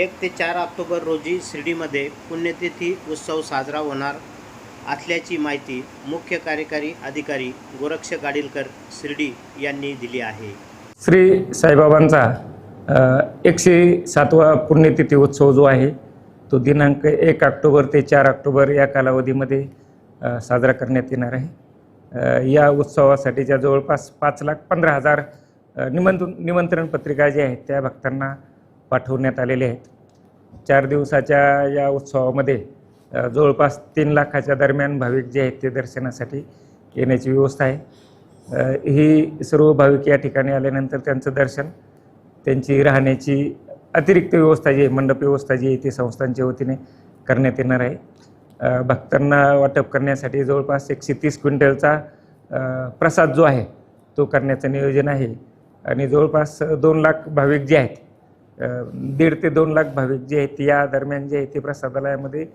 एक ते चार ऑक्टोबर रोजी शिर्डीमध्ये पुण्यतिथी उत्सव साजरा होणार असल्याची माहिती मुख्य कार्यकारी अधिकारी गोरक्ष गाडीलकर शिर्डी यांनी दिली आहे. श्री साईबाबांचा एकशे सातवा पुण्यतिथी उत्सव जो आहे तो दिनांक एक ऑक्टोबर ते चार ऑक्टोबर या कालावधीमध्ये साजरा करण्यात येणार आहे. या उत्सवासाठीच्या जवळपास पाच लाख पंधरा हजार अ, निमंत्रण निमंत्रण पत्रिका ज्या आहेत त्या भक्तांना पाठवण्यात आलेले आहेत. चार दिवसाच्या या उत्सवामध्ये जवळपास तीन लाखाच्या दरम्यान भाविक जे आहेत ते दर्शनासाठी येण्याची व्यवस्था आहे. ही सर्व भाविक या ठिकाणी आल्यानंतर त्यांचं दर्शन त्यांची राहण्याची अतिरिक्त व्यवस्था जी आहे मंडप व्यवस्था जी आहे ती संस्थांच्या वतीने करण्यात येणार आहे. भक्तांना वाटप करण्यासाठी जवळपास एकशे तीस क्विंटलचा प्रसाद जो आहे तो करण्याचं नियोजन आहे. आणि जवळपास दोन लाख भाविक जे आहेत दीड ते दोन लाख भाविक जे आहेत या दरम्यान जे आहे ते प्रसादालयामध्ये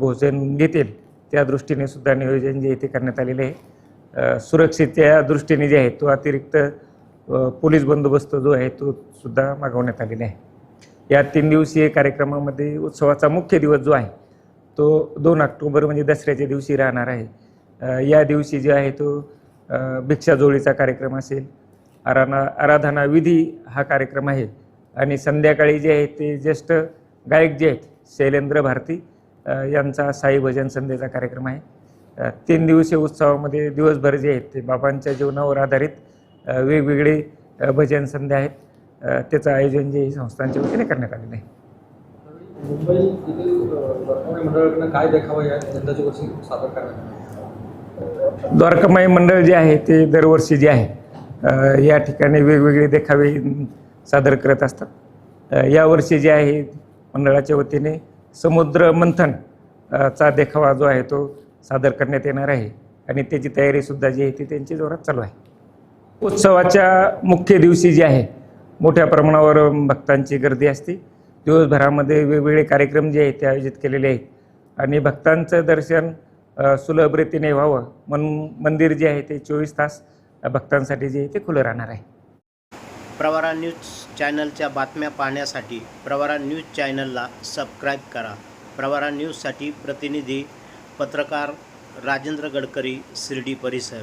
भोजन घेतील. त्या दृष्टीने सुद्धा नियोजन जे इथे करण्यात आलेले आहे. सुरक्षेच्या दृष्टीने जे आहे तो अतिरिक्त पोलीस बंदोबस्त जो आहे तो सुद्धा मागवण्यात आलेला आहे. या तीन दिवसीय कार्यक्रमामध्ये उत्सवाचा मुख्य दिवस जो आहे तो दोन ऑक्टोबर म्हणजे दसऱ्याच्या दिवशी राहणार आहे. या दिवशी जे आहे तो भिक्षाजोळीचा कार्यक्रम असेल. आराना आराधना विधी हा कार्यक्रम आहे. आणि संध्याकाळी जे आहे ते ज्येष्ठ गायक जे आहेत शैलेंद्र भारती यांचा साई भजन संध्येचा कार्यक्रम आहे. तीन दिवसीय उत्सवामध्ये दिवसभर जे आहेत ते बाबांच्या जीवनावर आधारित वेगवेगळे भजन संध्या आहेत. त्याचं आयोजन जे संस्थांच्या वतीने करण्यात आलेलं आहे. मुंबई येथील वर्तमान मंडळाकडनं काय देखावा या यंदाच्या वर्षी सादर करण्यात आला? द्वारकामाई मंडळ जे आहे ते दरवर्षी जे आहे या ठिकाणी वेगवेगळे देखावे सादर करत असतात. यावर्षी जे आहे मंडळाच्या वतीने समुद्र मंथन चा देखावा जो आहे तो सादर करण्यात येणार आहे. आणि त्याची तयारीसुद्धा जी आहे ती त्यांची जोरात चालू आहे. उत्सवाच्या मुख्य दिवशी जे आहे मोठ्या प्रमाणावर भक्तांची गर्दी असते. दिवसभरामध्ये वेगवेगळे कार्यक्रम जे आहेत ते आयोजित केलेले आहेत. आणि भक्तांचं दर्शन सुलभ रीतीने व्हावं म्हणून मंदिर जे आहे ते चोवीस तास भक्तांसाठी जे आहे ते खुलं राहणार आहे. प्रवारा न्यूज चॅनलच्या बातम्या पाहण्यासाठी प्रवारा न्यूज चॅनलला सबस्क्राईब करा. प्रवारा न्यूजसाठी प्रतिनिधी पत्रकार राजेंद्र गडकरी शिर्डी परिसर.